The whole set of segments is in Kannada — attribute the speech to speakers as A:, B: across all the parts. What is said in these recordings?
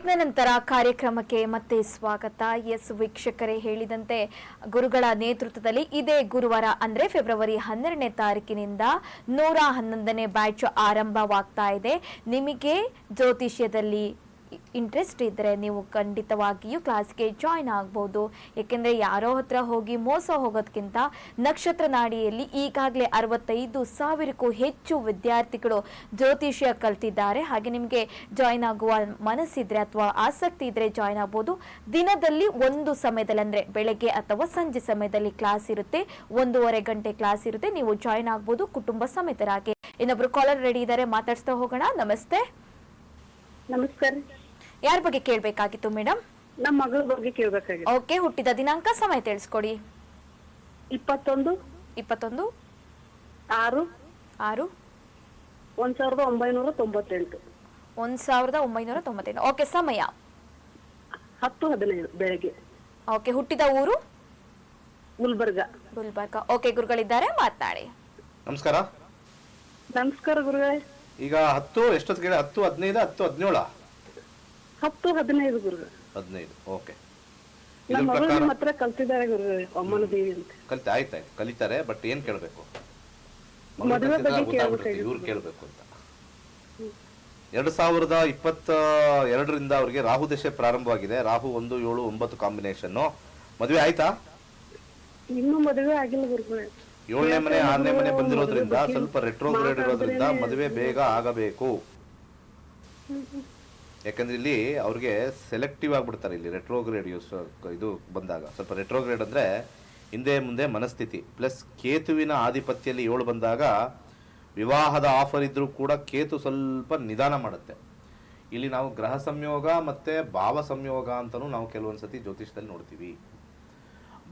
A: ಬ್ರೇಕ್ನ ನಂತರ ಕಾರ್ಯಕ್ರಮಕ್ಕೆ ಮತ್ತೆ ಸ್ವಾಗತ. ಎಸ್ ವೀಕ್ಷಕರೇ ಹೇಳಿದಂತೆ ಗುರುಗಳ ನೇತೃತ್ವದಲ್ಲಿ ಇದೇ ಗುರುವಾರ, ಅಂದರೆ ಫೆಬ್ರವರಿ ಹನ್ನೆರಡನೇ ತಾರೀಕಿನಿಂದ ನೂರ ಹನ್ನೊಂದನೇ ಬ್ಯಾಚ್ ಆರಂಭವಾಗ್ತಾ ಇದೆ. ನಿಮಗೆ ಜ್ಯೋತಿಷ್ಯದಲ್ಲಿ ಇಂಟ್ರೆಸ್ಟ್ ಇದ್ದರೆ ನೀವು ಖಂಡಿತವಾಗಿಯೂ ಕ್ಲಾಸ್ಗೆ ಜಾಯ್ನ್ ಆಗ್ಬೋದು. ಏಕೆಂದರೆ ಯಾರೋ ಹತ್ರ ಹೋಗಿ ಮೋಸ ಹೋಗೋದಕ್ಕಿಂತ ನಕ್ಷತ್ರ ನಾಡಿಯಲ್ಲಿ ಈಗಾಗಲೇ ಅರವತ್ತೈದು ಸಾವಿರಕ್ಕೂ ಹೆಚ್ಚು ವಿದ್ಯಾರ್ಥಿಗಳು ಜ್ಯೋತಿಷ್ಯ ಕಲ್ತಿದ್ದಾರೆ. ಹಾಗೆ ನಿಮಗೆ ಜಾಯ್ನ್ ಆಗುವ ಮನಸ್ಸಿದ್ರೆ ಅಥವಾ ಆಸಕ್ತಿ ಇದ್ರೆ ಜಾಯ್ನ್ ಆಗ್ಬೋದು. ದಿನದಲ್ಲಿ ಒಂದು ಸಮಯದಲ್ಲಿ ಅಂದರೆ ಬೆಳಗ್ಗೆ ಅಥವಾ ಸಂಜೆ ಸಮಯದಲ್ಲಿ ಕ್ಲಾಸ್ ಇರುತ್ತೆ. ಒಂದೂವರೆ ಗಂಟೆ ಕ್ಲಾಸ್ ಇರುತ್ತೆ. ನೀವು ಜಾಯ್ನ್ ಆಗ್ಬೋದು ಕುಟುಂಬ ಸಮೇತರಾಗಿ. ಇನ್ನೊಬ್ರು ಕಾಲರ್ ರೆಡಿ ಇದ್ದಾರೆ ಮಾತಾಡ್ಸ್ತಾ ಹೋಗೋಣ. ನಮಸ್ತೆ.
B: ನಮಸ್ಕಾರ.
A: ಯಾರ ಬಗ್ಗೆ ಕೇಳಬೇಕಾಗಿತ್ತು ಮೇಡಮ್
B: ನಮ್ಮ ಮಗಳ ಬಗ್ಗೆ ಕೇಳಬೇಕಾಗಿತ್ತು.
A: ಓಕೆ ಹುಟ್ಟಿದ ದಿನಾಂಕ ಸಮಯ ತಿಳಿಸ್ಕೊಡಿ.
B: ಇಪ್ಪತ್ತೊಂದು.
A: ಇಪ್ಪತ್ತೊಂದು.
B: ಆರು.
A: ಆರು.
B: ಒಂದ್ ಸಾವಿರದ ಒಂಬೈನೂರ ತೊಂಬತ್ತೆಂಟು.
A: ಒಂದ್ ಸಾವಿರದ ಒಂಬೈನೂರ ತೊಂಬತ್ತೆಂಟು. ಓಕೆ ಸಮಯ.
B: ಹತ್ತು ಹದಿನೈದು ಬೆಳಗ್ಗೆ.
A: ಓಕೆ ಹುಟ್ಟಿದ ಊರು?
B: ಗುಲ್ಬರ್ಗ.
A: ಗುಲ್ಬರ್ಗ. ಓಕೆ ಗುರುಗಳಿದ್ದಾರೆ ಮಾತನಾಡಿ.
C: ನಮಸ್ಕಾರ.
B: ನಮಸ್ಕಾರ ಗುರುಗಳೇ.
C: ಈಗ ಹತ್ತು ಎಷ್ಟೊತ್ತಿಗೆ? ಹತ್ತು ಹದಿನೈದು ಹತ್ತು ಹದಿನೇಳ?
B: ಹತ್ತು ಹದಿನೈದು ಗುರು
C: ಹದಿನೈದು ಓಕೆ. ಇದ್ರ
B: ನಮ್ಮ ಮಗಳು
C: ಪ್ರಕಾರ
B: ನಿಮ್ಮ ಹತ್ರ ಕಲ್ತಿದ್ದಾರೆ ಗುರುಗಳೇ ಅಮ್ಮನ ದೇವಿ ಅಂತ.
C: ಕಲಿತ ಆಯ್ತಾಯ್ತು ಕಲಿತಾರೆ ಬಟ್ ಏನ್ ಕೇಳ್ಬೇಕು?
B: ಮದುವೆ ಬಗ್ಗೆ
C: ಗೊತ್ತಾಗ್ಬಿಡುತ್ತೆ. ಇವ್ರು ಕೇಳ್ಬೇಕು ಅಂತ. ಎರಡು ಸಾವಿರದ ಇಪ್ಪತ್ತ ಎರಡರಿಂದ ಅವ್ರಿಗೆ ರಾಹು ದಶೆ ಪ್ರಾರಂಭವಾಗಿದೆ. ರಾಹು ಒಂದು ಏಳು ಒಂಬತ್ತು ಕಾಂಬಿನೇಷನ್ ಮದುವೆ ಆಯ್ತಾ?
B: ಇನ್ನೂ ಮದುವೆ ಆಗಿಲ್ಲ ಗುರುಗಳೇ
C: ಏಳನೇ ಮನೆ ಆರನೇ ಮನೆ ಬಂದಿರೋದ್ರಿಂದ ಸ್ವಲ್ಪ ರೆಟ್ರೋಗ್ರೇಡ್ ಇರೋದ್ರಿಂದ ಮದುವೆ ಬೇಗ ಆಗಬೇಕು. ಯಾಕಂದ್ರೆ ಇಲ್ಲಿ ಅವ್ರಿಗೆ ಸೆಲೆಕ್ಟಿವ್ ಆಗಿಬಿಡ್ತಾರೆ ಇಲ್ಲಿ ರೆಟ್ರೋಗ್ರೇಡ್ ಯೂಸ್ ಇದು ಬಂದಾಗ. ಸ್ವಲ್ಪ ರೆಟ್ರೋಗ್ರೇಡ್ ಅಂದರೆ ಹಿಂದೆ ಮುಂದೆ ಮನಸ್ಥಿತಿ ಪ್ಲಸ್ ಕೇತುವಿನ ಆಧಿಪತ್ಯದಲ್ಲಿ ಏಳು ಬಂದಾಗ ವಿವಾಹದ ಆಫರ್ ಇದ್ದರೂ ಕೂಡ ಕೇತು ಸ್ವಲ್ಪ ನಿಧಾನ ಮಾಡುತ್ತೆ. ಇಲ್ಲಿ ನಾವು ಗ್ರಹ ಸಂಯೋಗ ಮತ್ತು ಭಾವ ಸಂಯೋಗ ಅಂತಲೂ ನಾವು ಕೆಲವೊಂದು ಸತಿ ಜ್ಯೋತಿಷದಲ್ಲಿ ನೋಡ್ತೀವಿ.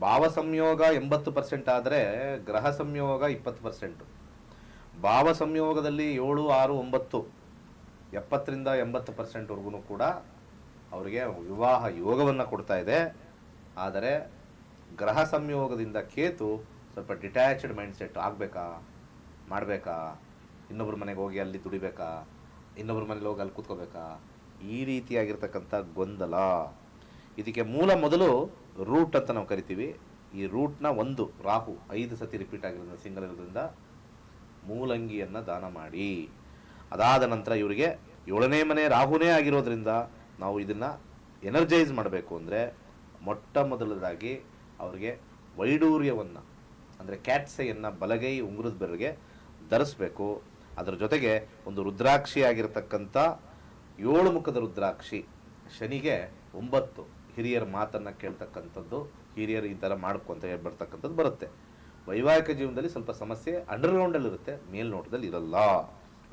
C: ಭಾವ ಸಂಯೋಗ ಎಂಬತ್ತು ಪರ್ಸೆಂಟ್ ಆದರೆ ಗ್ರಹ ಸಂಯೋಗ ಇಪ್ಪತ್ತು ಪರ್ಸೆಂಟು ಭಾವ ಸಂಯೋಗದಲ್ಲಿ ಏಳು ಆರು ಒಂಬತ್ತು ಎಪ್ಪತ್ತರಿಂದ ಎಂಬತ್ತು ಪರ್ಸೆಂಟ್ವರೆಗೂ ಕೂಡ ಅವರಿಗೆ ವಿವಾಹ ಯೋಗವನ್ನು ಕೊಡ್ತಾ ಇದೆ. ಆದರೆ ಗ್ರಹ ಸಂಯೋಗದಿಂದ ಕೇತು ಸ್ವಲ್ಪ ಡಿಟ್ಯಾಚ್ಡ್ ಮೈಂಡ್ಸೆಟ್ ಆಗಬೇಕಾ? ಮಾಡಬೇಕಾ? ಇನ್ನೊಬ್ರ ಮನೆಗೆ ಹೋಗಿ ಅಲ್ಲಿ ದುಡಿಬೇಕಾ? ಇನ್ನೊಬ್ರ ಮನೇಲಿ ಹೋಗಿ ಅಲ್ಲಿ ಕೂತ್ಕೋಬೇಕಾ? ಈ ರೀತಿಯಾಗಿರ್ತಕ್ಕಂಥ ಗೊಂದಲ. ಇದಕ್ಕೆ ಮೂಲ ಮೊದಲು ರೂಟ್ ಅಂತ ನಾವು ಕರಿತೀವಿ. ಈ ರೂಟ್ನ ಒಂದು ರಾಹು ಐದು ಸತಿ ರಿಪೀಟ್ ಆಗಿರೋದ್ರಿಂದ, ಸಿಂಗಲ್ ಇರೋದ್ರಿಂದ ಮೂಲಂಗಿಯನ್ನು ದಾನ ಮಾಡಿ. ಅದಾದ ನಂತರ ಇವರಿಗೆ ಏಳನೇ ಮನೆ ರಾಹುನೇ ಆಗಿರೋದ್ರಿಂದ ನಾವು ಇದನ್ನು ಎನರ್ಜೈಸ್ ಮಾಡಬೇಕು ಅಂದರೆ ಮೊಟ್ಟ ಮೊದಲದಾಗಿ ಅವರಿಗೆ ವೈಡೂರ್ಯವನ್ನು, ಅಂದರೆ ಕ್ಯಾಟ್ಸೆಯನ್ನು ಬಲಗೈ ಉಂಗುರದ ಬೆರಳಿಗೆ ಧರಿಸ್ಬೇಕು. ಅದರ ಜೊತೆಗೆ ಒಂದು ರುದ್ರಾಕ್ಷಿ ಆಗಿರತಕ್ಕಂಥ ಏಳು ಮುಖದ ರುದ್ರಾಕ್ಷಿ ಶನಿಗೆ ಒಂಬತ್ತು, ಹಿರಿಯರ ಮಾತನ್ನು ಕೇಳ್ತಕ್ಕಂಥದ್ದು, ಹಿರಿಯರು ಈ ಥರ ಮಾಡ್ಕೊ ಅಂತ ಹೇಳ್ಬರ್ತಕ್ಕಂಥದ್ದು ಬರುತ್ತೆ. ವೈವಾಹಿಕ ಜೀವನದಲ್ಲಿ ಸ್ವಲ್ಪ ಸಮಸ್ಯೆ ಅಂಡರ್ಗ್ರೌಂಡಲ್ಲಿರುತ್ತೆ ಮೇಲ್ನೋಟದಲ್ಲಿ ಇರಲ್ಲ.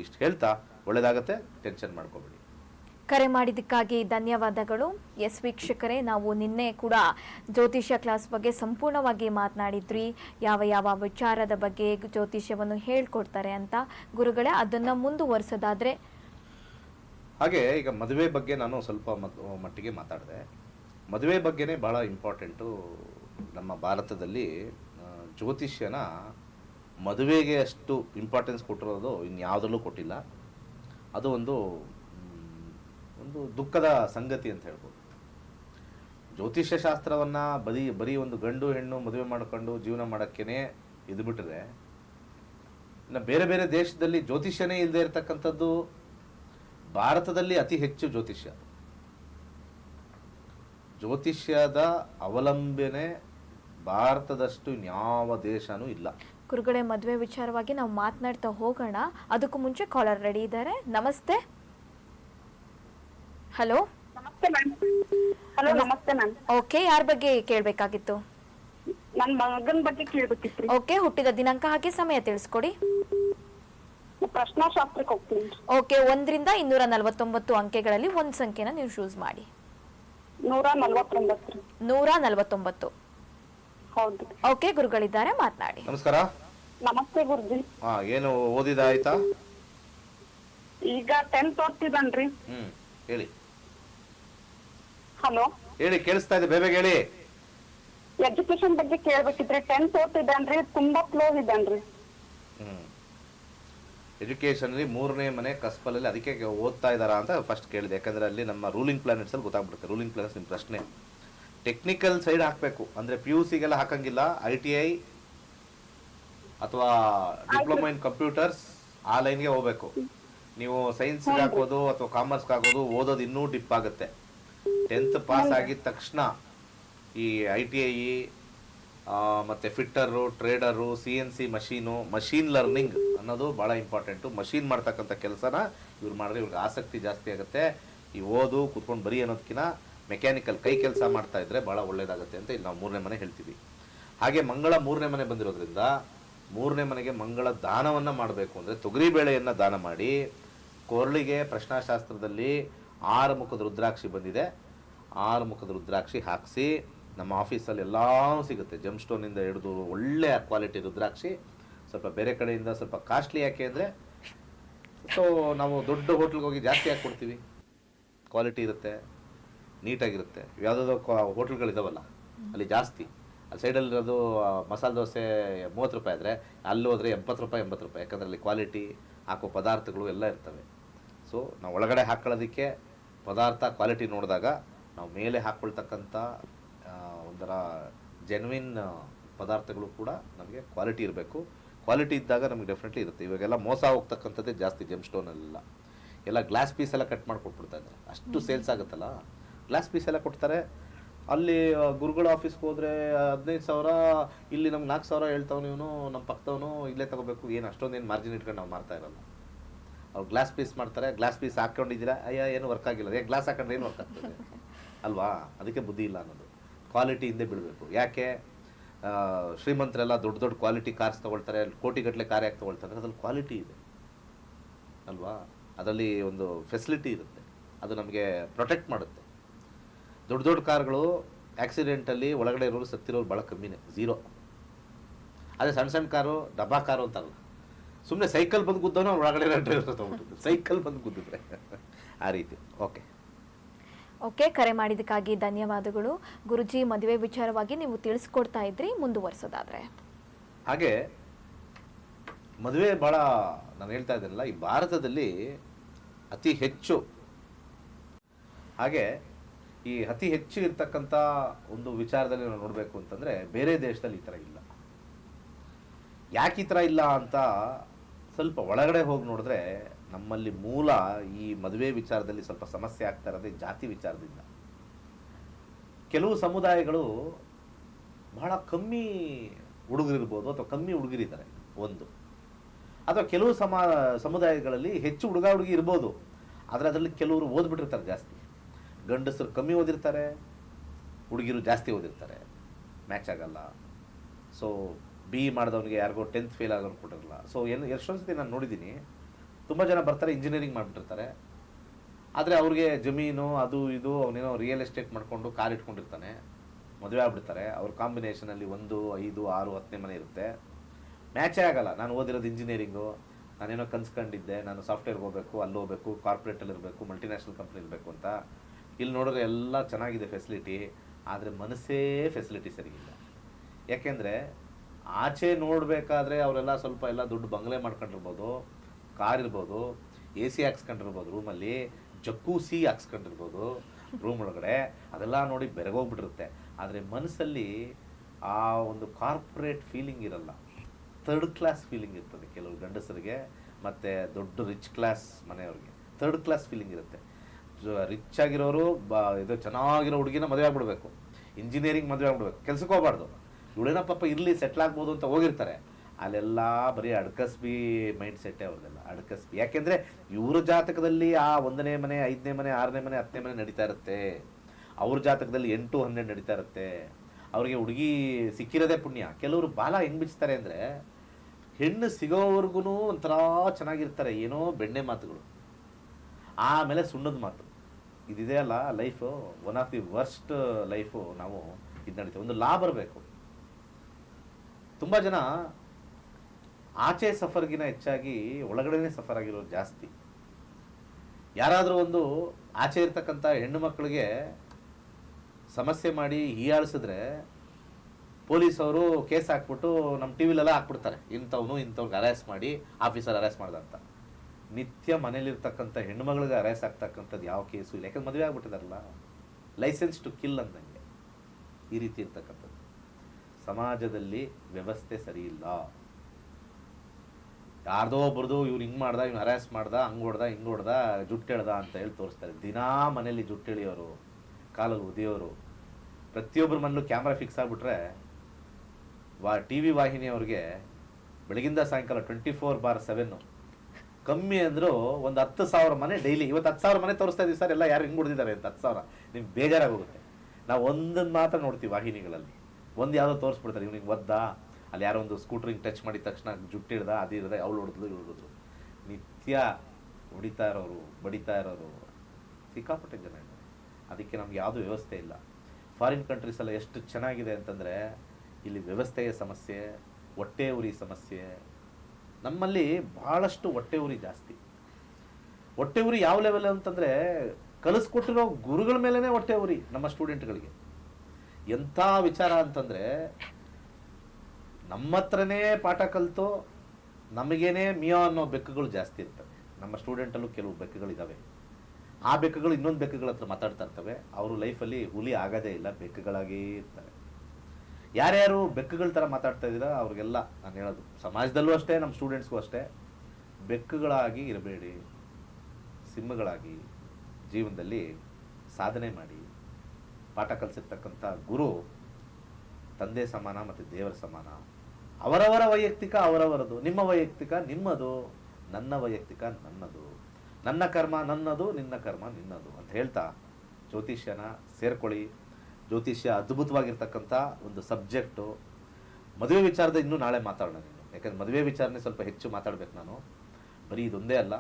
C: ಇಷ್ಟು ಹೇಳ್ತಾ ಒಳ್ಳೇದಾಗತ್ತೆ ಟೆನ್ಷನ್ ಮಾಡ್ಕೋಬೇಡಿ.
A: ಕರೆ ಮಾಡಿದ್ದಕ್ಕಾಗಿ ಧನ್ಯವಾದಗಳು. ಎಸ್ ವೀಕ್ಷಕರೇ ನಾವು ನಿನ್ನೆ ಕೂಡ ಜ್ಯೋತಿಷ್ಯ ಕ್ಲಾಸ್ ಬಗ್ಗೆ ಸಂಪೂರ್ಣವಾಗಿ ಮಾತನಾಡಿದ್ರಿ ಯಾವ ಯಾವ ವಿಚಾರದ ಬಗ್ಗೆ ಜ್ಯೋತಿಷ್ಯವನ್ನು ಹೇಳ್ಕೊಡ್ತಾರೆ ಅಂತ. ಗುರುಗಳೇ ಅದನ್ನು ಮುಂದುವರಿಸೋದಾದರೆ?
C: ಹಾಗೆ ಈಗ ಮದುವೆ ಬಗ್ಗೆ ನಾನು ಸ್ವಲ್ಪ ಮಟ್ಟಿಗೆ ಮಾತಾಡಿದೆ. ಮದುವೆ ಬಗ್ಗೆನೇ ಭಾಳ ಇಂಪಾರ್ಟೆಂಟು ನಮ್ಮ ಭಾರತದಲ್ಲಿ ಜ್ಯೋತಿಷ್ಯನ ಮದುವೆಗೆ ಅಷ್ಟು ಇಂಪಾರ್ಟೆನ್ಸ್ ಕೊಟ್ಟಿರೋದು ಇನ್ಯಾವುದರಲ್ಲೂ ಕೊಟ್ಟಿಲ್ಲ. ಅದು ಒಂದು ಒಂದು ದುಃಖದ ಸಂಗತಿ ಅಂತ ಹೇಳ್ಬೋದು. ಜ್ಯೋತಿಷ್ಯ ಶಾಸ್ತ್ರವನ್ನು ಬರೀ ಬರೀ ಒಂದು ಗಂಡು, ಹೆಣ್ಣು ಮದುವೆ ಮಾಡ್ಕೊಂಡು ಜೀವನ ಮಾಡೋಕ್ಕೇ ಇದು ಬಿಟ್ಟರೆ ಇನ್ನು ಬೇರೆ ಬೇರೆ ದೇಶದಲ್ಲಿ ಜ್ಯೋತಿಷ್ಯನೇ ಇಲ್ಲದೆ ಇರತಕ್ಕಂಥದ್ದು ಭಾರತದಲ್ಲಿ ಅತಿ ಹೆಚ್ಚು ಜ್ಯೋತಿಷ್ಯ. ಜ್ಯೋತಿಷ್ಯದ ಅವಲಂಬನೆ ಭಾರತದಷ್ಟು ಇನ್ಯಾವ ದೇಶನೂ ಇಲ್ಲ.
A: ಗುರುಗಳೇ ಮದುವೆ ವಿಚಾರವಾಗಿ ನಾವು ಮಾತನಾಡ್ತಾ ಹೋಗೋಣ. ಅದಕ್ಕೂ ಮುಂಚೆ ಕಾಲರ್ ರೆಡಿ ಇದ್ದಾರೆ. ನಮಸ್ತೆ. ಹಲೋ
B: ನಮಸ್ತೆ ಹಲೋ ನಮಸ್ತೆ ಮ್ಯಾಮ್
A: ಓಕೆ ಯಾರ ಬಗ್ಗೆ ಕೇಳಬೇಕಾಗಿತ್ತು?
B: ನನ್ನ ಮಗನ ಬಗ್ಗೆ ಕೇಳಬೇಕಿತ್ತು
A: ಓಕೆ ಹುಟ್ಟಿದ ದಿನಾಂಕ ಹಾಗೆ ಸಮಯ ತಿಳಿಸ್ಕೊಡಿ.
B: ಪ್ರಶ್ನಾಶಾಸ್ತ್ರಕ್ಕೆ ಹೋಗ್ತೀನಿ.
A: ಓಕೆ ಒಂದರಿಂದ ಇನ್ನೂರ ನಲವತ್ತೊಂಬತ್ತು ಅಂಕೆಗಳಲ್ಲಿ ಒಂದು ಸಂಖ್ಯೆನ ನೀವು ಚೂಸ್ ಮಾಡಿ.
B: ನೂರ ನಲ್ವತ್ತೊಂಬತ್ತು.
A: ನೂರ ನಲವತ್ತೊಂಬತ್ತು.
B: ಹೌದು
A: ಓಕೆ ಗುರುಗಳಿದ್ದಾರೆ ಮಾತನಾಡಿ.
C: ನಮಸ್ಕಾರ.
B: ನಮಸ್ತೆ ಗುರುಜಿ.
C: ಹಾ ಏನು ಓದಿದ ಆಯ್ತಾ?
B: ಈಗ ಟೆಂತ್ ಓದ್ತಿದ್ದಾನ್ರಿ
C: ಹ್ಮ್ ಹೇಳಿ.
B: ಹಲೋ.
C: ಹೇಳಿ ಕೇಳಿಸ್ತಾ ಇದೆ ಬೇಬೇಗ ಹೇಳಿ.
B: ಎಜುಕೇಶನ್ ಬಗ್ಗೆ ಕೇಳ್ಬೇಕಿದ್ರೆ ಟೆಂತ್ ಓದ್ತಿದ್ದಾನ್ರಿ ತುಂಬಾ ಕ್ಲೋಸ್ ಇದ್ದಾನ್ರಿ
C: ಹ್ಮ್. ಅಲ್ಲಿ ಮೂರನೇ ಮನೆ ಕಸ್ಪಲಲ್ಲಿ ಅದಕ್ಕೆ ಓದ್ತಾ ಇದ್ದಾರಾ ಅಂತ ಫಸ್ಟ್ ಕೇಳಿದೆ. ಯಾಕಂದ್ರೆ ಅಲ್ಲಿ ನಮ್ಮ ರೂಲಿಂಗ್ ಪ್ಲಾನೆಟ್ಸಲ್ಲಿ ಗೊತ್ತಾಗ್ಬಿಡುತ್ತೆ. ರೂಲಿಂಗ್ ಪ್ಲಾನೆಟ್ಸ್ ನಿಮ್ಮ ಪ್ರಶ್ನೆ. ಟೆಕ್ನಿಕಲ್ ಸೈಡ್ ಹಾಕಬೇಕು. ಅಂದ್ರೆ ಪಿ ಯು ಸಿಗೆಲ್ಲ ಹಾಕಂಗಿಲ್ಲ. ಐ ಟಿ ಐ ಅಥವಾ ಡಿಪ್ಲೊಮಾ ಇನ್ ಕಂಪ್ಯೂಟರ್ಸ್ ಆ ಲೈನ್ಗೆ ಹೋಗ್ಬೇಕು. ನೀವು ಸೈನ್ಸ್ಗೆ ಹಾಕೋದು ಅಥವಾ ಕಾಮರ್ಸ್ಗೆ ಹಾಕೋದು ಓದೋದು ಇನ್ನೂ ಡಿಪ್ ಆಗುತ್ತೆ. ಟೆಂತ್ ಪಾಸ್ ಆಗಿದ ತಕ್ಷಣ ಈ ಐ ಟಿ ಐ ಮತ್ತೆ fitter trader C N C machine machine learning ಅನ್ನೋದು ಭಾಳ ಇಂಪಾರ್ಟೆಂಟು ಮಷೀನ್ ಮಾಡ್ತಕ್ಕಂಥ ಕೆಲಸನ ಇವ್ರು ಮಾಡಿದ್ರೆ ಇವ್ರಿಗೆ ಆಸಕ್ತಿ ಜಾಸ್ತಿ ಆಗುತ್ತೆ. ಈ ಓದು ಕುತ್ಕೊಂಡು ಬರೀ ಅನ್ನೋದಕ್ಕಿಂತ ಮೆಕ್ಯಾನಿಕಲ್ ಕೈ ಕೆಲಸ ಮಾಡ್ತಾ ಇದ್ರೆ ಭಾಳ ಒಳ್ಳೇದಾಗುತ್ತೆ ಅಂತ ಇಲ್ಲಿ ನಾವು ಮೂರನೇ ಮನೆ ಹೇಳ್ತೀವಿ. ಹಾಗೆ ಮಂಗಳ ಮೂರನೇ ಮನೆ ಬಂದಿರೋದ್ರಿಂದ ಮೂರನೇ ಮನೆಗೆ ಮಂಗಳ ದಾನವನ್ನು ಮಾಡಬೇಕು ಅಂದರೆ ತೊಗರಿ ಬೇಳೆಯನ್ನು ದಾನ ಮಾಡಿ ಕೊರಳಿಗೆ ಪ್ರಶ್ನಾಶಾಸ್ತ್ರದಲ್ಲಿ ಆರು ಮುಖದ ರುದ್ರಾಕ್ಷಿ ಬಂದಿದೆ. ಆರು ಮುಖದ ರುದ್ರಾಕ್ಷಿ ಹಾಕಿಸಿ ನಮ್ಮ ಆಫೀಸಲ್ಲಿ ಎಲ್ಲ ಸಿಗುತ್ತೆ. ಜಮ್ ಸ್ಟೋನಿಂದ ಹಿಡಿದು ಒಳ್ಳೆಯ ಕ್ವಾಲಿಟಿ ರುದ್ರಾಕ್ಷಿ. ಸ್ವಲ್ಪ ಬೇರೆ ಕಡೆಯಿಂದ ಸ್ವಲ್ಪ ಕಾಸ್ಟ್ಲಿ ಯಾಕೆ ಅಂದರೆ ಸೊ ನಾವು ದೊಡ್ಡ ಹೋಟ್ಲಿಗೆ ಹೋಗಿ ಜಾಸ್ತಿ ಹಾಕಿ ಕೊಡ್ತೀವಿ ಕ್ವಾಲಿಟಿ ಇರುತ್ತೆ. ನೀಟಾಗಿರುತ್ತೆ. ಯಾವುದಾದ್ರು ಹೋಟ್ಲ್ಗಳಿದಾವಲ್ಲ ಅಲ್ಲಿ ಜಾಸ್ತಿ. ಅಲ್ಲಿ ಸೈಡಲ್ಲಿರೋದು ಮಸಾಲೆ ದೋಸೆ ಮೂವತ್ತು ರೂಪಾಯಿ ಆದರೆ ಅಲ್ಲಿ ಹೋದರೆ ಎಂಬತ್ತು ರೂಪಾಯಿ ಎಂಬತ್ತು ರೂಪಾಯಿ. ಯಾಕಂದರೆ ಅಲ್ಲಿ ಕ್ವಾಲಿಟಿ ಹಾಕೋ ಪದಾರ್ಥಗಳು ಎಲ್ಲ ಇರ್ತವೆ. ಸೊ ನಾವು ಒಳಗಡೆ ಹಾಕ್ಕೊಳ್ಳೋದಕ್ಕೆ ಪದಾರ್ಥ ಕ್ವಾಲಿಟಿ ನೋಡಿದಾಗ ನಾವು ಮೇಲೆ ಹಾಕ್ಕೊಳ್ತಕ್ಕಂಥ ಒಂಥರ ಜೆನ್ವಿನ್ ಪದಾರ್ಥಗಳು ಕೂಡ ನಮಗೆ ಕ್ವಾಲಿಟಿ ಇರಬೇಕು. ಕ್ವಾಲಿಟಿ ಇದ್ದಾಗ ನಮಗೆ ಡೆಫಿನೆಟ್ಲಿ ಇರುತ್ತೆ. ಇವಾಗೆಲ್ಲ ಮೋಸ ಹೋಗ್ತಕ್ಕಂಥದ್ದೇ ಜಾಸ್ತಿ ಜೆಮ್ ಸ್ಟೋನಲ್ಲೆಲ್ಲ ಎಲ್ಲ ಗ್ಲಾಸ್ ಪೀಸೆಲ್ಲ ಕಟ್ ಮಾಡಿ ಕೊಟ್ಬಿಡ್ತಾ ಇದ್ದಾರೆ. ಅಷ್ಟು ಸೇಲ್ಸ್ ಆಗುತ್ತಲ್ಲ? ಗ್ಲಾಸ್ ಪೀಸ್ ಎಲ್ಲ ಕೊಡ್ತಾರೆ. ಅಲ್ಲಿ ಗುರುಗಳ ಆಫೀಸ್ಗೆ ಹೋದ್ರೆ ಹದಿನೈದು ಸಾವಿರ, ಇಲ್ಲಿ ನಮ್ಗೆ ನಾಲ್ಕು ಸಾವಿರ ಹೇಳ್ತಾವನು ಇವನು ನಮ್ಮ ಪಕ್ಕದವನು ಇಲ್ಲೇ ತಗೋಬೇಕು. ಏನು ಅಷ್ಟೊಂದೇನು ಮಾರ್ಜಿನ್ ಇಟ್ಕೊಂಡು ನಾವು ಮಾಡ್ತಾ ಇರಲ್ಲ. ಅವ್ರು ಗ್ಲಾಸ್ ಪೀಸ್ ಮಾಡ್ತಾರೆ ಗ್ಲಾಸ್ ಪೀಸ್ ಹಾಕೊಂಡಿದ್ದೀರಾ ಅಯ್ಯ, ಏನು ವರ್ಕ್ ಆಗಿಲ್ಲ. ಏ ಗ್ಲಾಸ್ ಹಾಕೊಂಡ್ರೆ ಏನು ವರ್ಕ್ ಆಗ್ತದೆ? ಅಲ್ವಾ? ಅದಕ್ಕೆ ಬುದ್ಧಿ ಇಲ್ಲ ಅನ್ನೋದು. ಕ್ವಾಲಿಟಿ ಹಿಂದೆ ಬಿಡಬೇಕು. ಯಾಕೆ? ಶ್ರೀಮಂತರೆಲ್ಲ ದೊಡ್ಡ ದೊಡ್ಡ ಕ್ವಾಲಿಟಿ ಕಾರ್ಸ್ ತಗೊಳ್ತಾರೆ ಕೋಟಿಗಟ್ಟಲೆ ಕಾರ್ ಯಾಕೆ ತೊಗೊಳ್ತಾರೆ? ಅದ್ರಲ್ಲಿ ಕ್ವಾಲಿಟಿ ಇದೆ. ಅಲ್ವಾ? ಅದರಲ್ಲಿ ಒಂದು ಫೆಸಿಲಿಟಿ ಇರುತ್ತೆ. ಅದು ನಮಗೆ ಪ್ರೊಟೆಕ್ಟ್ ಮಾಡುತ್ತೆ. ದೊಡ್ಡ ದೊಡ್ಡ ಕಾರ್ಗಳು ಆಕ್ಸಿಡೆಂಟಲ್ಲಿ ಒಳಗಡೆ ಇರೋರು ಸತ್ತಿರೋರು ಭಾಳ ಕಮ್ಮಿನೇ ಝೀರೋ ಅದೇ ಸಣ್ಣ ಸಣ್ಣ ಕಾರು ಡಬ್ಬಾ ಕಾರು ಅಂತಾರಲ್ಲ. ಸುಮ್ಮನೆ ಸೈಕಲ್ ಬಂದು ಗುದ್ದೋನು ಒಳಗಡೆ ಡ್ರೈವರ್ ತೊಗೊಂಡಿದ್ದು ಸೈಕಲ್ ಬಂದು ಗುದ್ದಿದ್ರೆ ಆ ರೀತಿ. ಓಕೆ
A: ಓಕೆ ಕರೆ ಮಾಡಿದ್ದಕ್ಕಾಗಿ ಧನ್ಯವಾದಗಳು. ಗುರುಜಿ ಮದುವೆ ವಿಚಾರವಾಗಿ ನೀವು ತಿಳಿಸ್ಕೊಡ್ತಾ ಇದ್ರಿ ಮುಂದುವರಿಸೋದಾದರೆ.
C: ಹಾಗೆ ಮದುವೆ ಭಾಳ ನಾನು ಹೇಳ್ತಾ ಇದ್ದೀನಲ್ಲ ಈ ಭಾರತದಲ್ಲಿ ಅತಿ ಹೆಚ್ಚು ಹಾಗೆ ಈ ಅತಿ ಹೆಚ್ಚು ಇರ್ತಕ್ಕಂಥ ಒಂದು ವಿಚಾರದಲ್ಲಿ ನಾವು ನೋಡಬೇಕು ಅಂತಂದರೆ ಬೇರೆ ದೇಶದಲ್ಲಿ ಈ ಥರ ಇಲ್ಲ. ಯಾಕೆ ಈ ಥರ ಇಲ್ಲ ಅಂತ ಸ್ವಲ್ಪ ಒಳಗಡೆ ಹೋಗಿ ನೋಡಿದ್ರೆ ನಮ್ಮಲ್ಲಿ ಮೂಲ ಈ ಮದುವೆ ವಿಚಾರದಲ್ಲಿ ಸ್ವಲ್ಪ ಸಮಸ್ಯೆ ಆಗ್ತಾ ಇರೋದೇ ಜಾತಿ ವಿಚಾರದಿಂದ. ಕೆಲವು ಸಮುದಾಯಗಳು ಬಹಳ ಕಮ್ಮಿ ಹುಡುಗರಿರ್ಬೋದು ಅಥವಾ ಕಮ್ಮಿ ಹುಡುಗರಿದ್ದಾರೆ, ಒಂದು. ಅಥವಾ ಕೆಲವು ಸಮ, ಸಮುದಾಯಗಳಲ್ಲಿ ಹೆಚ್ಚು ಹುಡುಗ ಹುಡುಗಿ ಇರ್ಬೋದು, ಆದರೆ ಅದರಲ್ಲಿ ಕೆಲವರು ಓದ್ಬಿಟ್ಟಿರ್ತಾರೆ ಜಾಸ್ತಿ. ಗಂಡಸರು ಕಮ್ಮಿ ಓದಿರ್ತಾರೆ, ಹುಡುಗಿರು ಜಾಸ್ತಿ ಓದಿರ್ತಾರೆ ಮ್ಯಾಚ್ ಆಗಲ್ಲ. ಸೊ ಬಿ ಇ ಮಾಡಿದವನಿಗೆ ಯಾರಿಗೋ ಟೆಂತ್ ಫೇಲ್ ಆಗೋರು ಕೊಟ್ಟಿರಲ್ಲ. ಸೊ ಏನು ಎಷ್ಟೊಂದು ಸತಿ ನಾನು ನೋಡಿದ್ದೀನಿ ತುಂಬ ಜನ ಬರ್ತಾರೆ ಇಂಜಿನಿಯರಿಂಗ್ ಮಾಡಿಬಿಟ್ಟಿರ್ತಾರೆ. ಆದರೆ ಅವ್ರಿಗೆ ಜಮೀನು, ಅದು ಇದು, ಅವನೇನೋ ರಿಯಲ್ ಎಸ್ಟೇಟ್ ಮಾಡಿಕೊಂಡು ಕಾರ್ ಇಟ್ಕೊಂಡಿರ್ತಾನೆ. ಮದುವೆ ಆಗ್ಬಿಡ್ತಾರೆ. ಅವ್ರ ಕಾಂಬಿನೇಷನಲ್ಲಿ ಒಂದು, ಐದು, ಆರು, ಹತ್ತನೇ ಮನೆ ಇರುತ್ತೆ. ಮ್ಯಾಚೇ ಆಗಲ್ಲ. ನಾನು ಓದಿರೋದು ಇಂಜಿನಿಯರಿಂಗು ನಾನೇನೋ ಕನ್ಸ್ಕೊಂಡಿದ್ದೆ, ನಾನು ಸಾಫ್ಟ್ವೇರ್ಗೆ ಹೋಗಬೇಕು, ಅಲ್ಲಿ ಹೋಗಬೇಕು ಕಾರ್ಪೊರೇಟಲ್ಲಿ ಇರಬೇಕು ಮಲ್ಟಿನ್ಯಾಷನಲ್ ಕಂಪ್ನಿ ಇರಬೇಕು ಅಂತ. ಇಲ್ಲಿ ನೋಡಿದ್ರೆ ಎಲ್ಲ ಚೆನ್ನಾಗಿದೆ ಫೆಸಿಲಿಟಿ ಆದರೆ ಮನಸ್ಸೇ ಫೆಸಿಲಿಟಿ ಸರಿಯಿಲ್ಲ ಯಾಕೆಂದರೆ ಆಚೆ ನೋಡಬೇಕಾದ್ರೆ ಅವರೆಲ್ಲ ಸ್ವಲ್ಪ ಎಲ್ಲ ದುಡ್ಡು ಬಂಗಲೆ ಮಾಡ್ಕೊಂಡಿರ್ಬೋದು, ಕಾರ್ ಇರ್ಬೋದು, ಎ ಸಿ ಹಾಕ್ಸ್ಕೊಂಡಿರ್ಬೋದು ರೂಮಲ್ಲಿ, ಜಕ್ಕೂಸಿ ಹಾಕ್ಸ್ಕೊಂಡಿರ್ಬೋದು ರೂಮ್ ಒಳಗಡೆ, ಅದೆಲ್ಲ ನೋಡಿ ಬೆರಗೋಗ್ಬಿಟ್ಟಿರುತ್ತೆ. ಆದರೆ ಮನಸ್ಸಲ್ಲಿ ಆ ಒಂದು ಕಾರ್ಪೊರೇಟ್ ಫೀಲಿಂಗ್ ಇರಲ್ಲ. ಥರ್ಡ್ ಕ್ಲಾಸ್ ಫೀಲಿಂಗ್ ಇರ್ತದೆ ಕೆಲವು ಗಂಡಸರಿಗೆ, ಮತ್ತು ದೊಡ್ಡ ರಿಚ್ ಕ್ಲಾಸ್ ಮನೆಯವ್ರಿಗೆ. ಥರ್ಡ್ ಕ್ಲಾಸ್ ಫೀಲಿಂಗ್ ಇರುತ್ತೆ. ರಿಚ್ ಆಗಿರೋರು ಬ, ಇದು ಚೆನ್ನಾಗಿರೋ ಹುಡುಗಿನ ಮದುವೆ ಆಗ್ಬಿಡ್ಬೇಕು. ಇಂಜಿನಿಯರಿಂಗ್ ಮದುವೆ ಆಗ್ಬಿಡ್ಬೇಕು. ಕೆಲ್ಸಕ್ಕೆ ಹೋಗ್ಬಾರ್ದು. ಇವಳೇನೋ ಪಾಪ ಇರಲಿ ಸೆಟ್ಲ್ ಆಗ್ಬೋದು ಅಂತ ಹೋಗಿರ್ತಾರೆ. ಅಲ್ಲೆಲ್ಲ ಬರೀ ಅಡ್ಕಸ್ಬಿ ಮೈಂಡ್ ಸೆಟ್ಟೇ ಅವ್ರದ್ದೆಲ್ಲ. ಅಡ್ಕಸ್ಬಿ ಯಾಕೆಂದರೆ ಇವ್ರ ಜಾತಕದಲ್ಲಿ ಆ ಒಂದನೇ ಮನೆ, ಐದನೇ ಮನೆ, ಆರನೇ ಮನೆ, ಹತ್ತನೇ ಮನೆ ನಡೀತಾ ಇರುತ್ತೆ. ಅವ್ರ ಜಾತಕದಲ್ಲಿ ಎಂಟು, ಹನ್ನೆರಡು ನಡೀತಾ ಇರುತ್ತೆ. ಅವ್ರಿಗೆ ಹುಡುಗಿ ಸಿಕ್ಕಿರೋದೇ ಪುಣ್ಯ. ಕೆಲವರು ಬಾಲ ಹೆಂಗ್ ಬಿಚ್ತಾರೆ ಅಂದರೆ ಹೆಣ್ಣು ಸಿಗೋವರೆಗೂ ಒಂಥರ ಚೆನ್ನಾಗಿರ್ತಾರೆ. ಏನೋ ಬೆಣ್ಣೆ ಮಾತುಗಳು. ಆಮೇಲೆ ಸುಣ್ಣದ ಮಾತು. ಇದಿದೆ ಅಲ್ಲ life one of the worst life ನಾವು ಇದು ನಡೀತೀವಿ. ಒಂದು ಲಾ ಬರಬೇಕು. ತುಂಬ ಜನ ಆಚೆ ಸಫರ್ಗಿನ ಹೆಚ್ಚಾಗಿ ಒಳಗಡೆನೇ ಸಫರ್ ಆಗಿರೋರು ಜಾಸ್ತಿ. ಯಾರಾದರೂ ಒಂದು ಆಚೆ ಇರ್ತಕ್ಕಂಥ ಹೆಣ್ಣು ಮಕ್ಕಳಿಗೆ ಸಮಸ್ಯೆ ಮಾಡಿ ಹೀಯಾಳಿಸಿದ್ರೆ ಪೊಲೀಸವರು ಕೇಸ್ ಹಾಕ್ಬಿಟ್ಟು ನಮ್ಮ ಟಿ ವಿಲೆಲ್ಲ ಹಾಕ್ಬಿಡ್ತಾರೆ. ಇಂಥವನು ಇಂಥವ್ರಿಗೆ ಅರೆಸ್ಟ್ ಮಾಡಿ ಆಫೀಸರ್ ಅರೆಸ್ಟ್ ಮಾಡ್ದ ಅಂತ ನಿತ್ಯ ಮನೇಲಿರ್ತಕ್ಕಂಥ ಹೆಣ್ಮಗಳಿಗೆ ಅರೆಸ್ ಆಗ್ತಕ್ಕಂಥದ್ದು ಯಾವ ಕೇಸು ಇಲ್ಲ. ಯಾಕಂದ್ರೆ ಮದುವೆ ಆಗ್ಬಿಟ್ಟಿದಾರಲ್ಲ ಲೈಸೆನ್ಸ್ ಟು ಕಿಲ್ ಅಂದಂಗೆ ಈ ರೀತಿ ಇರ್ತಕ್ಕಂಥದ್ದು. ಸಮಾಜದಲ್ಲಿ ವ್ಯವಸ್ಥೆ ಸರಿ ಇಲ್ಲ. ಯಾರ್ದೋ ಒಬ್ರದ್ದು ಇವ್ರು ಹಿಂಗೆ ಮಾಡ್ದ, ಇವ್ನು ಅರೆಸ್ಟ್ ಮಾಡ್ದ, ಹಂಗೆ ಹೊಡ್ದ, ಹಿಂಗೆ ಹೊಡ್ದ ಜುಟ್ಟು ಎಳ್ದ ಅಂತ ಹೇಳಿ ತೋರಿಸ್ತಾರೆ. ದಿನಾ ಮನೇಲಿ ಜುಟ್ಟು ಎಳಿಯೋರು, ಕಾಲಲ್ಲಿ ಉದಿಯೋರು ಪ್ರತಿಯೊಬ್ಬರ ಮನೇಲೂ ಕ್ಯಾಮ್ರಾ ಫಿಕ್ಸ್ ಆಗಿಬಿಟ್ರೆ ವಾ ಟಿ ವಿ ವಾಹಿನಿಯವ್ರಿಗೆ ಬೆಳಗಿಂದ ಸಾಯಂಕಾಲ ಟ್ವೆಂಟಿ ಫೋರ್ ಬಾರ್ ಸೆವೆನ್ನು ಕಮ್ಮಿ ಅಂದ್ರು ಒಂದು ಹತ್ತು ಸಾವಿರ ಮನೆ ಡೈಲಿ ಇವತ್ತು ಹತ್ತು ಸಾವಿರ ಮನೆ ತೋರಿಸ್ತಾ ಇದೀವಿ ಸರ್, ಎಲ್ಲ ಯಾರು ಹಿಂಗೆ ಹೊಡೆದಿದ್ದಾರೆ ಅಂತ ಹತ್ತು ಸಾವಿರ. ನಿಮ್ಗೆ ಬೇಜಾರಾಗೋಗುತ್ತೆ. ನಾವು ಒಂದನ್ನು ಮಾತ್ರ ನೋಡ್ತೀವಿ ವಾಹಿನಿಗಳಲ್ಲಿ. ಒಂದು ಯಾವುದೋ ತೋರಿಸ್ಬಿಡ್ತಾರೆ, ಇವ್ನಿಗೆ ಒದ್ದ. ಅಲ್ಲಿ ಯಾರೋ ಒಂದು ಸ್ಕೂಟ್ರಿಂಗ್ ಟಚ್ ಮಾಡಿದ ತಕ್ಷಣ ಜುಟ್ಟಿಡ್ದ ಅದಿರದ ಅವ್ಳು ಹೊಡೆದ್ಲು, ಇವ್ಳು ಹೊಡೆದ್ರು ನಿತ್ಯ ಹೊಡಿತಾ ಇರೋರು, ಬಡಿತಾ ಇರೋರು, ಸಿಕ್ಕಾಪಟ್ಟೆ ಜನ ಇದ್ದಾರೆ. ಅದಕ್ಕೆ ನಮ್ಗೆ ಯಾವುದೂ ವ್ಯವಸ್ಥೆ ಇಲ್ಲ. ಫಾರಿನ್ ಕಂಟ್ರೀಸೆಲ್ಲ ಎಷ್ಟು ಚೆನ್ನಾಗಿದೆ ಅಂತಂದರೆ, ಇಲ್ಲಿ ವ್ಯವಸ್ಥೆಯ ಸಮಸ್ಯೆ, ಹೊಟ್ಟೆ ಉರಿ ಸಮಸ್ಯೆ ನಮ್ಮಲ್ಲಿ ಭಾಳಷ್ಟು ಹೊಟ್ಟೆ ಉರಿ ಜಾಸ್ತಿ. ಹೊಟ್ಟೆ ಉರಿ ಯಾವ ಲೆವೆಲ್ ಅಂತಂದರೆ ಕಲಿಸ್ಕೊಟ್ಟಿರೋ ಗುರುಗಳ ಮೇಲೇ ಹೊಟ್ಟೆ ಉರಿ ನಮ್ಮ ಸ್ಟೂಡೆಂಟ್ಗಳಿಗೆ ಎಂಥ ವಿಚಾರ ಅಂತಂದರೆ ನಮ್ಮ ಹತ್ರನೇ ಪಾಠ ಕಲಿತು ನಮಗೇನೆ ಮಿಯೋ ಅನ್ನೋ ಬೆಕ್ಕುಗಳು ಜಾಸ್ತಿ ಇರ್ತವೆ. ನಮ್ಮ ಸ್ಟೂಡೆಂಟಲ್ಲೂ ಕೆಲವು ಬೆಕ್ಕುಗಳಿದ್ದಾವೆ ಆ ಬೆಕ್ಕುಗಳು ಇನ್ನೊಂದು ಬೆಕ್ಕುಗಳ ಹತ್ರ ಮಾತಾಡ್ತಾ ಇರ್ತವೆ. ಅವರು ಲೈಫಲ್ಲಿ ಹುಲಿ ಆಗೋದೇ ಇಲ್ಲ, ಬೆಕ್ಕುಗಳಾಗೇ ಇರ್ತವೆ ಯಾರ್ಯಾರು ಬೆಕ್ಕುಗಳ ಥರ ಮಾತಾಡ್ತಾ ಇದ್ದೀರಾ, ಅವ್ರಿಗೆಲ್ಲ ನಾನು ಹೇಳೋದು. ಸಮಾಜದಲ್ಲೂ ಅಷ್ಟೇ ನಮ್ಮ ಸ್ಟೂಡೆಂಟ್ಸ್ಗೂ ಅಷ್ಟೇ. ಬೆಕ್ಕುಗಳಾಗಿ ಇರಬೇಡಿ. ಸಿಂಹಗಳಾಗಿ ಜೀವನದಲ್ಲಿ ಸಾಧನೆ ಮಾಡಿ. ಪಾಠ ಕಲಿಸಿರ್ತಕ್ಕಂಥ ಗುರು ತಂದೆ ಸಮಾನ ಮತ್ತು ದೇವರ ಸಮಾನ. ಅವರವರ ವೈಯಕ್ತಿಕ, ಅವರವರದು. ನಿಮ್ಮ ವೈಯಕ್ತಿಕ, ನಿಮ್ಮದು. ನನ್ನ ವೈಯಕ್ತಿಕ, ನನ್ನದು. ನನ್ನ ಕರ್ಮ ನನ್ನದು, ನಿನ್ನ ಕರ್ಮ ನಿನ್ನದು ಅಂತ ಹೇಳ್ತಾ ಜ್ಯೋತಿಷ್ಯನ ಸೇರ್ಕೊಳ್ಳಿ. ಜ್ಯೋತಿಷ್ಯ ಅದ್ಭುತವಾಗಿರ್ತಕ್ಕಂಥ ಒಂದು ಸಬ್ಜೆಕ್ಟು. ಮದುವೆ ವಿಚಾರದ ಇನ್ನೂ ನಾಳೆ ಮಾತಾಡೋಣ ನೀನು. ಯಾಕಂದ್ರೆ ಮದುವೆ ವಿಚಾರನೇ ಸ್ವಲ್ಪ ಹೆಚ್ಚು ಮಾತಾಡ್ಬೇಕು ನಾನು. ಬರೀ ಇದೊಂದೇ ಅಲ್ಲ.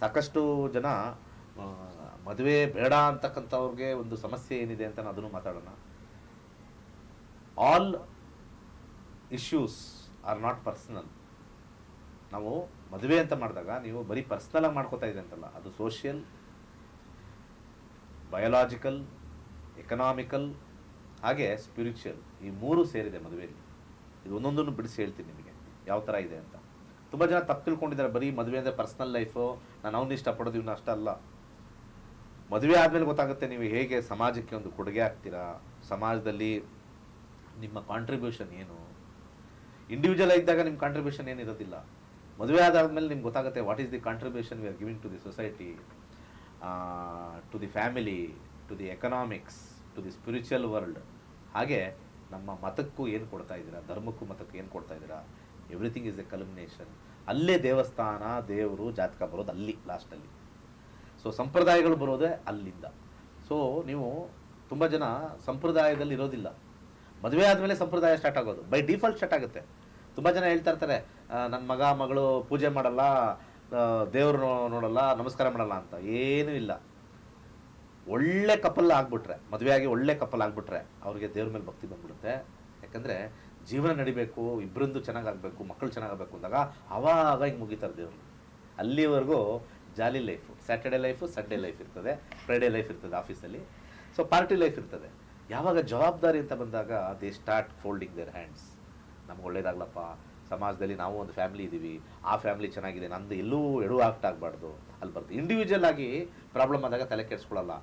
C: ಸಾಕಷ್ಟು ಜನ ಮದುವೆ ಬೇಡ ಅಂತಕ್ಕಂಥವ್ರಿಗೆ ಒಂದು ಸಮಸ್ಯೆ ಏನಿದೆ ಅಂತ ನಾನು ಅದನ್ನು ಮಾತಾಡೋಣ. All issues are not personal ನಾವು ಮದುವೆ ಅಂತ ಮಾಡಿದಾಗ ನೀವು ಬರೀ ಪರ್ಸ್ನಲಾಗಿ ಮಾಡ್ಕೋತಾ ಇದೆ ಅಂತಲ್ಲ. ಅದು ಸೋಷಿಯಲ್ ಬಯೋಲಾಜಿಕಲ್ ಎಕನಾಮಿಕಲ್ ಹಾಗೆ ಸ್ಪಿರಿಚುವಲ್ ಈ ಮೂರು ಸೇರಿದೆ ಮದುವೆಯಲ್ಲಿ. ಇದು ಒಂದೊಂದನ್ನು ಬಿಡಿಸಿ ಹೇಳ್ತೀನಿ ನಿಮಗೆ, ಯಾವ ಥರ ಇದೆ ಅಂತ. ತುಂಬ ಜನ ತಪ್ಪು ತಿಳ್ಕೊಂಡಿದ್ದಾರೆ, ಬರೀ ಮದುವೆ ಅಂದರೆ ಪರ್ಸ್ನಲ್ ಲೈಫು ನಾನು ಅವನ್ನ ಇಷ್ಟಪಡೋದು ಇವನ್ನ ಅಷ್ಟಲ್ಲ ಮದುವೆ ಆದಮೇಲೆ ಗೊತ್ತಾಗುತ್ತೆ ನೀವು ಹೇಗೆ ಸಮಾಜಕ್ಕೆ ಒಂದು ಕೊಡುಗೆ ಆಗ್ತೀರಾ, ಸಮಾಜದಲ್ಲಿ ನಿಮ್ಮ ಕಾಂಟ್ರಿಬ್ಯೂಷನ್ ಏನು? ಇಂಡಿವಿಜುವಲ್ ಇದ್ದಾಗ ನಿಮ್ಮ ಕಾಂಟ್ರಿಬ್ಯೂಷನ್ ಏನಿರೋದಿಲ್ಲ ಮದುವೆ ಆದಾದ್ಮೇಲೆ ನಿಮ್ಗೆ ಗೊತ್ತಾಗುತ್ತೆ what is the contribution we are giving to the society to the family to the economics to the spiritual world ಹಾಗೆ ನಮ್ಮ ಮತಕ್ಕೂ ಏನು ಕೊಡ್ತಾ ಇದ್ದೀರಾ? ಧರ್ಮಕ್ಕೂ ಮತಕ್ಕೂ ಏನು ಕೊಡ್ತಾ ಇದ್ದೀರಾ? ಎವ್ರಿಥಿಂಗ್ ಈಸ್ ಎ ಕಲ್ಮಿನೇಷನ್ ಅಲ್ಲೇ ದೇವಸ್ಥಾನ, ದೇವರು, ಜಾತಕ ಬರೋದು ಅಲ್ಲಿ ಲಾಸ್ಟಲ್ಲಿ ಸೊ ಸಂಪ್ರದಾಯಗಳು ಬರೋದೇ ಅಲ್ಲಿಂದ. ಸೊ ನೀವು ತುಂಬ ಜನ ಸಂಪ್ರದಾಯದಲ್ಲಿ ಇರೋದಿಲ್ಲ. ಮದುವೆ ಆದಮೇಲೆ ಸಂಪ್ರದಾಯ ಸ್ಟಾರ್ಟ್ ಆಗೋದು. ಬೈ ಡಿಫಾಲ್ಟ್ ಸ್ಟಾರ್ಟ್ ಆಗುತ್ತೆ. ತುಂಬ ಜನ ಹೇಳ್ತಾ ಇರ್ತಾರೆ ನನ್ನ ಮಗ, ಮಗಳು ಪೂಜೆ ಮಾಡಲ್ಲ ದೇವರು ನೋಡಲ್ಲ, ನಮಸ್ಕಾರ ಮಾಡಲ್ಲ ಅಂತ. ಏನೂ ಇಲ್ಲ. ಒಳ್ಳೆ ಕಪಲ್ ಆಗ್ಬಿಟ್ರೆ ಆಗಿ ಒಳ್ಳೆ ಕಪಲ್ ಆಗ್ಬಿಟ್ರೆ ಅವ್ರಿಗೆ ದೇವ್ರ ಮೇಲೆ ಭಕ್ತಿ ಬಂದ್ಬಿಡುತ್ತೆ. ಯಾಕಂದ್ರೆ ಜೀವನ ನಡಿಬೇಕು ಇಬ್ಬರಿಂದು ಚೆನ್ನಾಗಾಗಬೇಕು ಮಕ್ಕಳು ಚೆನ್ನಾಗಬೇಕು ಅಂದಾಗ ಅವಾಗ ಹಿಂಗೆ ಮುಗಿತಾರೆ ದೇವರು. ಅಲ್ಲಿವರೆಗೂ jolly life Saturday life Sunday life ಇರ್ತದೆ ಫ್ರೈಡೇ ಲೈಫ್ ಇರ್ತದೆ ಆಫೀಸಲ್ಲಿ ಸೊ ಪಾರ್ಟಿ ಲೈಫ್ ಇರ್ತದೆ. ಯಾವಾಗ ಜವಾಬ್ದಾರಿ ಅಂತ ಬಂದಾಗ they start folding their hands ನಮ್ಗೆ ಒಳ್ಳೇದಾಗ್ಲಪ್ಪ, ಸಮಾಜದಲ್ಲಿ ನಾವು ಒಂದು ಫ್ಯಾಮಿಲಿ ಇದ್ದೀವಿ ಆ ಫ್ಯಾಮಿಲಿ ಚೆನ್ನಾಗಿದೆ, ನಂದು ಎಲ್ಲೂ ಎಡು ಆಕ್ಟ್ ಆಗಬಾರ್ದು. ಅಲ್ಲಿ ಬರ್ತದೆ ಇಂಡಿವಿಜುವಲ್ ಆಗಿ ಪ್ರಾಬ್ಲಮ್ ಆದಾಗ ತಲೆ ಕೆಡಿಸ್ಕೊಳ್ಳಲ್ಲ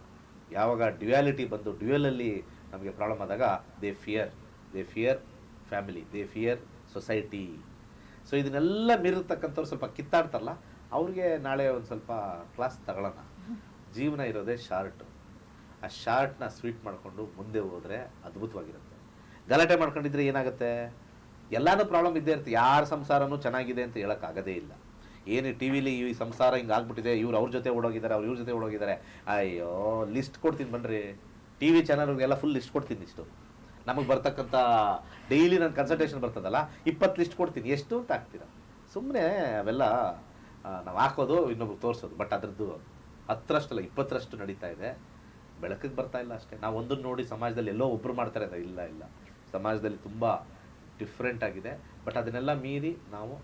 C: ಯಾವಾಗ ಡ್ಯುಯಾಲಿಟಿ ಬಂದು ಡ್ಯುಯಲಲ್ಲಿ ನಮಗೆ ಪ್ರಾಬ್ಲಮ್ ಆದಾಗ the fear the fear family, the fear society. So ಇದನ್ನೆಲ್ಲ ಮೀರಿರ್ತಕ್ಕಂಥವ್ರು ಸ್ವಲ್ಪ ಕಿತ್ತಾಡ್ತಾರಲ್ಲ, ಅವ್ರಿಗೆ ನಾಳೆ ಒಂದು ಸ್ವಲ್ಪ ಕ್ಲಾಸ್ ತಗೊಳ್ಳೋಣ. ಜೀವನ ಇರೋದೇ ಶಾರ್ಟ್. ಆ ಶಾರ್ಟ್ನ ಸ್ವೀಟ್ ಮಾಡಿಕೊಂಡು ಮುಂದೆ ಹೋದರೆ ಅದ್ಭುತವಾಗಿರುತ್ತೆ. ಗಲಾಟೆ ಮಾಡ್ಕೊಂಡಿದ್ರೆ ಏನಾಗುತ್ತೆ? ಎಲ್ಲಾನು ಪ್ರಾಬ್ಲಮ್ ಇದ್ದೇ ಇರುತ್ತೆ. ಯಾರ ಸಂಸಾರನೂ ಚೆನ್ನಾಗಿದೆ ಅಂತ ಹೇಳೋಕ್ಕಾಗದೇ ಇಲ್ಲ. ಏನು ಟಿ ವಿಲಿ ಈ ಸಂಸಾರ ಹಿಂಗೆ ಆಗ್ಬಿಟ್ಟಿದೆ, ಇವ್ರು ಅವ್ರ ಜೊತೆ ಓಡೋಗಿದ್ದಾರೆ, ಅವ್ರು ಇವ್ರ ಜೊತೆ ಓಡೋಗಿದ್ದಾರೆ. ಅಯ್ಯೋ ಲಿಸ್ಟ್ ಕೊಡ್ತೀನಿ ಬನ್ರಿ. ಟಿ ವಿ ಚಾನಲ್ಗೆಲ್ಲ ಫುಲ್ ಲಿಸ್ಟ್ ಕೊಡ್ತೀನಿ ಇಷ್ಟು. ನಮಗೆ ಬರ್ತಕ್ಕಂಥ ಡೈಲಿ ನನ್ನ ಕನ್ಸಲ್ಟೇಷನ್ ಬರ್ತದಲ್ಲ, ಇಪ್ಪತ್ತು ಲಿಸ್ಟ್ ಕೊಡ್ತೀನಿ. ಎಷ್ಟು ಅಂತ ಹಾಕ್ತೀರಾ? ಸುಮ್ಮನೆ ಅವೆಲ್ಲ ನಾವು ಹಾಕೋದು, ಇನ್ನೊಬ್ರು ತೋರಿಸೋದು. ಬಟ್ ಅದರದ್ದು ಹತ್ತರಷ್ಟಲ್ಲ ಇಪ್ಪತ್ತರಷ್ಟು ನಡೀತಾ ಇದೆ. ಬೆಳಕಿಗೆ ಬರ್ತಾ ಇಲ್ಲ ಅಷ್ಟೇ. ನಾವು ಒಂದನ್ನು ನೋಡಿ ಸಮಾಜದಲ್ಲಿ ಎಲ್ಲೋ ಒಬ್ಬರು ಮಾಡ್ತಾರೆ ಅಂತ ಇಲ್ಲ ಇಲ್ಲ. ಸಮಾಜದಲ್ಲಿ ತುಂಬ ಡಿಫ್ರೆಂಟ್ ಆಗಿದೆ. ಬಟ್ ಅದನ್ನೆಲ್ಲ ಮೀರಿ ನಾವು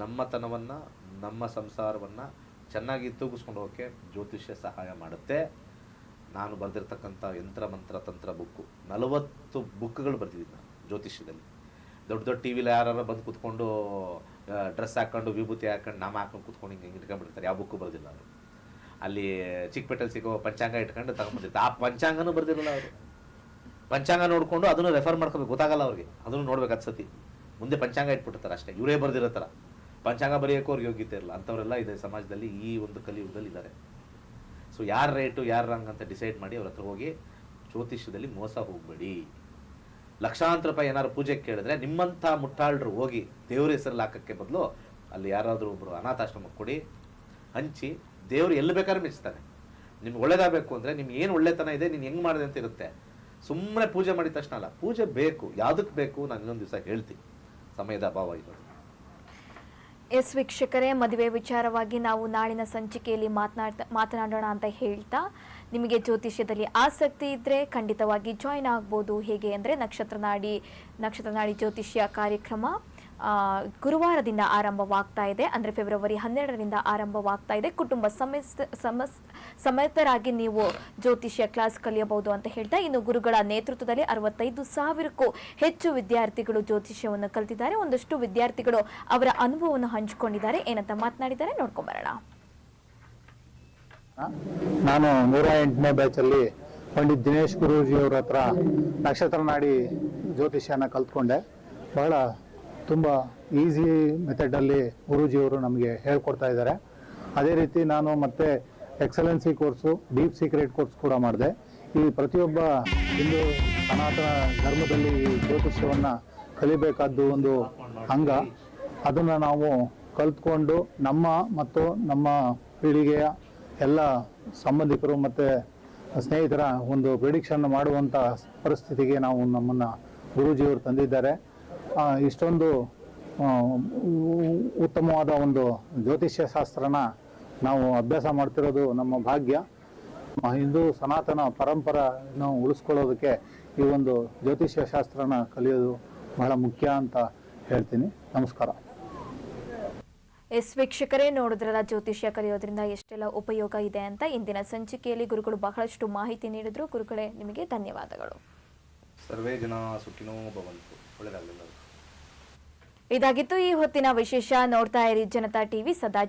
C: ನಮ್ಮತನವನ್ನು ನಮ್ಮ ಸಂಸಾರವನ್ನು ಚೆನ್ನಾಗಿ ತೂಗಿಸ್ಕೊಂಡು ಹೋಗೋಕ್ಕೆ ಜ್ಯೋತಿಷ್ಯ ಸಹಾಯ ಮಾಡುತ್ತೆ. ನಾನು ಬರೆದಿರ್ತಕ್ಕಂಥ ಯಂತ್ರ, ಮಂತ್ರ, ತಂತ್ರ ಬುಕ್ಕು, ನಲವತ್ತು ಬುಕ್ಗಳು ಬರ್ತಿದ್ದೀನಿ ನಾನು ಜ್ಯೋತಿಷ್ಯದಲ್ಲಿ. ದೊಡ್ಡ ದೊಡ್ಡ ಟಿ ವಿಲಿ ಯಾರು ಬಂದು ಕೂತ್ಕೊಂಡು ಡ್ರೆಸ್ ಹಾಕ್ಕೊಂಡು ವಿಭೂತಿ ಹಾಕ್ಕೊಂಡು ನಾಮ ಹಾಕೊಂಡು ಕೂತ್ಕೊಂಡು ಹಿಂಗೆ ಹಿಂಗೆ ಇಟ್ಕೊಂಡ್ಬಿಡ್ತಾರೆ. ಯಾವ ಬುಕ್ಕು ಬರ್ದಿಲ್ಲ ಅವರು. ಅಲ್ಲಿ ಚಿಕ್ಕಪೇಟಲ್ಲಿ ಸಿಗೋ ಪಂಚಾಂಗ ಇಟ್ಕೊಂಡು ತಗೊಂಡ್ಬಂದಿರ್ತಾರೆ. ಆ ಪಂಚಾಂಗನೂ ಬರ್ದಿರಲ್ಲ ಅವರು. ಪಂಚಾಂಗ ನೋಡಿಕೊಂಡು ಅದನ್ನು ರೆಫರ್ ಮಾಡ್ಕೋಬೇಕು. ಗೊತ್ತಾಗಲ್ಲ ಅವ್ರಿಗೆ. ಅದನ್ನು ನೋಡ್ಬೇಕು ಸತಿ. ಮುಂದೆ ಪಂಚಾಂಗ ಇಟ್ಬಿಟ್ಟಿರ್ತಾರೆ ಅಷ್ಟೇ. ಇವರೇ ಬರ್ದಿರೋ ಥರ. ಪಂಚಾಂಗ ಬರೆಯೋಕ್ಕೂ ಅವ್ರಿಗೆ ಯೋಗ್ಯತೆ ಇರಲ್ಲ. ಅಂಥವರೆಲ್ಲ ಇದೆ ಸಮಾಜದಲ್ಲಿ ಈ ಒಂದು ಕಲಿಯುಗದಲ್ಲಿ ಇದ್ದಾರೆ. ಸೊ ಯಾರ ರೇಟು ಯಾರ ರಂಗ್ ಅಂತ ಡಿಸೈಡ್ ಮಾಡಿ ಅವ್ರ ಹತ್ರ ಹೋಗಿ ಜ್ಯೋತಿಷ್ಯದಲ್ಲಿ ಮೋಸ ಹೋಗಬೇಡಿ. ಲಕ್ಷಾಂತರ ರೂಪಾಯಿ ಏನಾದ್ರು ಪೂಜೆ ಕೇಳಿದ್ರೆ ನಿಮ್ಮಂಥ ಮುಟ್ಟಾಳ್ರು ಹೋಗಿ ದೇವ್ರ ಹೆಸರಲ್ಲಿ ಹಾಕೋಕ್ಕೆ ಬದಲು ಅಲ್ಲಿ ಯಾರಾದರೂ ಒಬ್ಬರು ಅನಾಥಾಶ್ರಮ ಕೊಡಿ, ಹಂಚಿ ದೇವ್ರು ಎಲ್ಲಿ ಬೇಕಾದ್ರೂ ಮೆಚ್ತಾನೆ ನಿಮ್ಗೆ ಒಳ್ಳೇದಾಗಬೇಕು ಅಂದರೆ ನಿಮ್ಗೆ ಏನು ಒಳ್ಳೆತನ ಇದೆ, ನೀನು ಹೆಂಗೆ ಮಾಡಿದೆ ಅಂತ ಇರುತ್ತೆ. ಸುಮ್ಮನೆ ಪೂಜೆ ಮಾಡಿದ ತಕ್ಷಣ ಅಲ್ಲ, ಪೂಜೆ ಬೇಕು ಯಾವುದಕ್ಕೆ ಬೇಕು, ನಾನು ಇನ್ನೊಂದು ದಿವಸ ಹೇಳ್ತೀನಿ. ಸಮಯದ ಅಭಾವ ಇರೋದು.
A: ಎಸ್ ವೀಕ್ಷಕರೇ, ಮದುವೆ ವಿಚಾರವಾಗಿ ನಾವು ನಾಳಿನ ಸಂಚಿಕೆಯಲ್ಲಿ ಮಾತನಾಡ್ತಾ, ಮಾತನಾಡೋಣ ಅಂತ ಹೇಳ್ತಾ ನಿಮಗೆ ಜ್ಯೋತಿಷ್ಯದಲ್ಲಿ ಆಸಕ್ತಿ ಇದ್ದರೆ ಖಂಡಿತವಾಗಿ ಜಾಯ್ನ್ ಆಗ್ಬೋದು. ಹೇಗೆ ಅಂದರೆ ನಕ್ಷತ್ರ ನಾಡಿ ನಕ್ಷತ್ರ ನಾಡಿ ಜ್ಯೋತಿಷ್ಯ ಕಾರ್ಯಕ್ರಮ. ಗುರುವಾರದಿಂದ ಆರಂಭವಾಗ್ತಾ ಇದೆ. ಅಂದರೆ ಫೆಬ್ರವರಿ ಹನ್ನೆರಡರಿಂದ ಆರಂಭವಾಗ್ತಾ ಇದೆ. ಕುಟುಂಬ ಸಮಸ್, ಸಮೇತರಾಗಿ ನೀವು ಜ್ಯೋತಿಷ್ಯ ಕ್ಲಾಸ್ ಕಲಿಯಬಹುದು ಅಂತ ಹೇಳ್ತಾ ಇನ್ನು ಗುರುಗಳ ನೇತೃತ್ವದಲ್ಲಿ ಅರವತ್ತೈದು ಸಾವಿರಕ್ಕೂ ಹೆಚ್ಚು ವಿದ್ಯಾರ್ಥಿಗಳು ಜ್ಯೋತಿಷ್ಯವನ್ನು ಕಲಿತಿದ್ದಾರೆ. ಒಂದಷ್ಟು ವಿದ್ಯಾರ್ಥಿಗಳು ಅವರ ಅನುಭವವನ್ನು ಹಂಚಿಕೊಂಡಿದ್ದಾರೆ. ಏನಂತ ಮಾತನಾಡಿದ್ದಾರೆ ನೋಡ್ಕೊಂಬರೋಣ
D: ನಾನು ನೂರ ಎಂಟನೇ ಬ್ಯಾಚಲ್ಲಿ ಪಂಡಿತ್ ದಿನೇಶ್ ಗುರೂಜಿಯವ್ರ ಹತ್ರ ನಕ್ಷತ್ರ ನಾಡಿ ಜ್ಯೋತಿಷ್ಯನ ಕಲ್ತ್ಕೊಂಡೆ. ಬಹಳ ತುಂಬ ಈಸಿ ಮೆಥಡಲ್ಲಿ ಗುರೂಜಿಯವರು ನಮಗೆ ಹೇಳ್ಕೊಡ್ತಾ ಇದ್ದಾರೆ. ಅದೇ ರೀತಿ ನಾನು ಮತ್ತೆ excellency course deep secret course ಕೂಡ ಮಾಡಿದೆ. ಈ ಪ್ರತಿಯೊಬ್ಬ ಹಿಂದೂ ಸನಾತನ ಧರ್ಮದಲ್ಲಿ ಈ ಜ್ಯೋತಿಷ್ಯವನ್ನು ಕಲಿಬೇಕಾದ್ದು ಒಂದು ಅಂಗ. ಅದನ್ನು ನಾವು ಕಲ್ತ್ಕೊಂಡು ನಮ್ಮ ಮತ್ತು ನಮ್ಮ ಪೀಳಿಗೆಯ ಎಲ್ಲ ಸಂಬಂಧಿಕರು ಮತ್ತು ಸ್ನೇಹಿತರ ಒಂದು ಪ್ರಿಡಿಕ್ಷನ್ ಮಾಡುವಂಥ ಪರಿಸ್ಥಿತಿಗೆ ನಾವು ನಮ್ಮನ್ನು ಗುರೂಜಿಯವರು ತಂದಿದ್ದಾರೆ. ಇಷ್ಟೊಂದು ಉತ್ತಮವಾದ ಒಂದು ಜ್ಯೋತಿಷ್ಯ ಶಾಸ್ತ್ರನ ನಾವು ಅಭ್ಯಾಸ ಮಾಡ್ತಿರೋದು ನಮ್ಮ ಭಾಗ್ಯ. ಹಿಂದೂ ಸನಾತನ ಪರಂಪರೆಯನ್ನು ಉಳಿಸ್ಕೊಳ್ಳೋದಕ್ಕೆ ಈ ಒಂದು ಜ್ಯೋತಿಷ್ಯ ಶಾಸ್ತ್ರನ ಕಲಿಯೋದು ಬಹಳ ಮುಖ್ಯ ಅಂತ ಹೇಳ್ತೀನಿ. ನಮಸ್ಕಾರ.
A: ಎಸ್ ವೀಕ್ಷಕರೇ ನೋಡಿದ್ರಲ್ಲ ಜ್ಯೋತಿಷ್ಯ ಕಲಿಯೋದ್ರಿಂದ ಎಷ್ಟೆಲ್ಲ ಉಪಯೋಗ ಇದೆ ಅಂತ ಇಂದಿನ ಸಂಚಿಕೆಯಲ್ಲಿ ಗುರುಗಳು ಬಹಳಷ್ಟು ಮಾಹಿತಿ ನೀಡಿದ್ರು. ಗುರುಗಳೇ ನಿಮಗೆ ಧನ್ಯವಾದಗಳು.
C: ಸರ್ವೇ ಜನ ಸುಖಿನೋ ಭವಂತು. ಒಳ್ಳೆಯದಾಗಲಿಲ್ಲ
A: ಇದಾಗಿತ್ತು. ಈ ಹೊತ್ತಿನ ವಿಶೇಷ ನೋಡ್ತಾ ಇರಿ ಜನತಾ ಟಿವಿ ಸದಾ